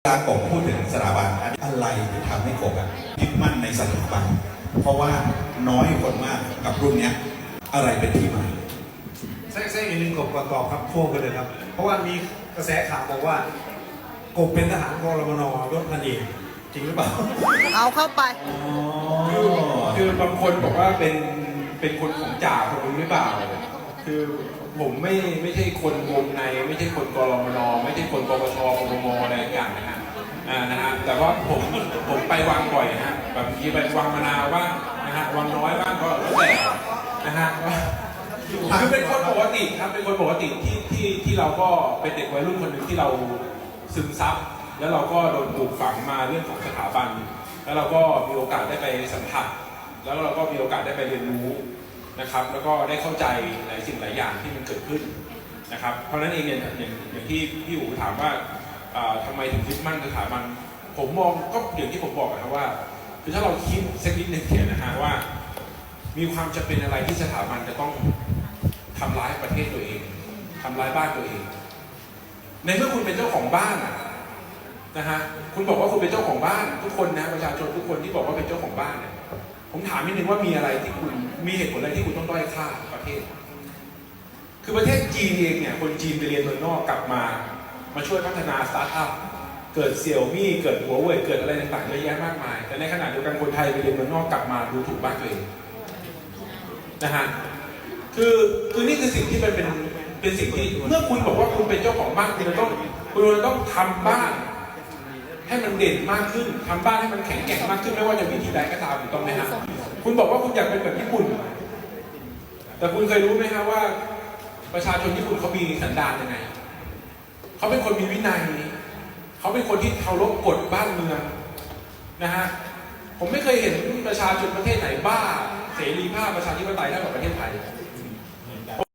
เวลากบพูดถึงสถาบันอะไรที่ทำให้กบอะยึดมั่นในสถาบัน เพราะว่าน้อยคนมากกับรุ่นเนี้ยอะไรเป็นที่มาแทรกแทรกอีกหนึ่งกบประกอบครับพ่วงกันเลยครับ เพราะว่ามีกระแสข่าวบอกว่ากบเป็นทหารกรมนยศพันเอกจริงหรือเปล่าเอาเข้าไปคือคือบางคนบอกว่าเป็นเป็นคนของจ่าคนนี้หรือเปล่า คือผมไม่ไม่ใช่คนวงใน ไม่ใช่คนกรมนไม่ใช่คนปปชปปมอะไรอย่างนะฮะอ่านะฮะแต่ว่าผมผมไปวังบ่อยฮะแบบทีไปวังมะนาวบ้างนะฮะวังน้อยบ้างก็แล้วแต่นะฮะคือเป็นคนปกติครับเป็นคนปกติที่ที่ที่เราก็เป็นเด็กวัยรุ่นคนหนึ่งที่เราซึมซับแล้วเราก็โดนปลูกฝังมาเรื่องของสถาบัน แล้วเราก็มีโอกาสได้ไปสัมผัส แล้วเราก็มีโอกาสได้ไปเรียนรู้ นะครับ แล้วก็ได้เข้าใจหลายสิ่งหลายอย่างที่มันเกิดขึ้นนะครับ เพราะฉะนั้นเองเนี่ยอย่างอย่างที่พี่อู๋ถามว่าอ่าทำไมถึงยึดมั่นสถาบันผมมองก็อย่างที่ผมบอกนะครับว่า คือถ้าเราคิดสักนิดหนึ่งเนี่ยนะฮะว่า มีความจะเป็นอะไรที่สถาบันจะต้องทำร้ายประเทศตัวเองทำร้ายบ้านตัวเอง ในเมื่อคุณเป็นเจ้าของบ้านอะนะฮะคุณบอกว่าคุณเป็นเจ้าของบ้าน ทุกคนนะประชาชนทุกคนที่บอกว่าเป็นเจ้าของบ้านเนี่ยผมถามนิดนึงว่ามีอะไรที่คุณ มีเหตุผลอะไรที่คุณต้องด้อยค่าประเทศ คือประเทศจีนเองเนี่ย คนจีนไปเรียนเมืองนอกกลับมา มาช่วยพัฒนาสตาร์ทอัพ เกิดเซี่ยวมี่ เกิดหัวเว่ย เกิดอะไรต่างๆเยอะแยะมากมาย แต่ในขณะเดียวกันคนไทยไปเรียนเมืองนอกกลับมาดูถูกบ้านตัวเองนะฮะ คือคือนี่คือสิ่งที่มันเป็นเป็นสิ่งที่เมื่อคุณบอกว่าคุณเป็นเจ้าของบ้านคุณจะต้องคุณจะต้องทำบ้านให้มันเด่นมากขึ้นทำบ้านให้มันแข็งแกร่งมากขึ้นไม่ว่าจะวิธีใดก็ตามถูกต้องไหมฮะ คุณบอกว่าคุณอยากเป็นแบบญี่ปุ่น แต่คุณเคยรู้ไหมครับว่า ประชาชนญี่ปุ่นเขามีสันดานยังไง เขาเป็นคนมีวินัย เขาเป็นคนที่เคารพกฎบ้านเมืองนะฮะ ผมไม่เคยเห็นประชาชนประเทศไหนบ้า เสรีภาพประชาธิปไตยเท่ากับประเทศไทย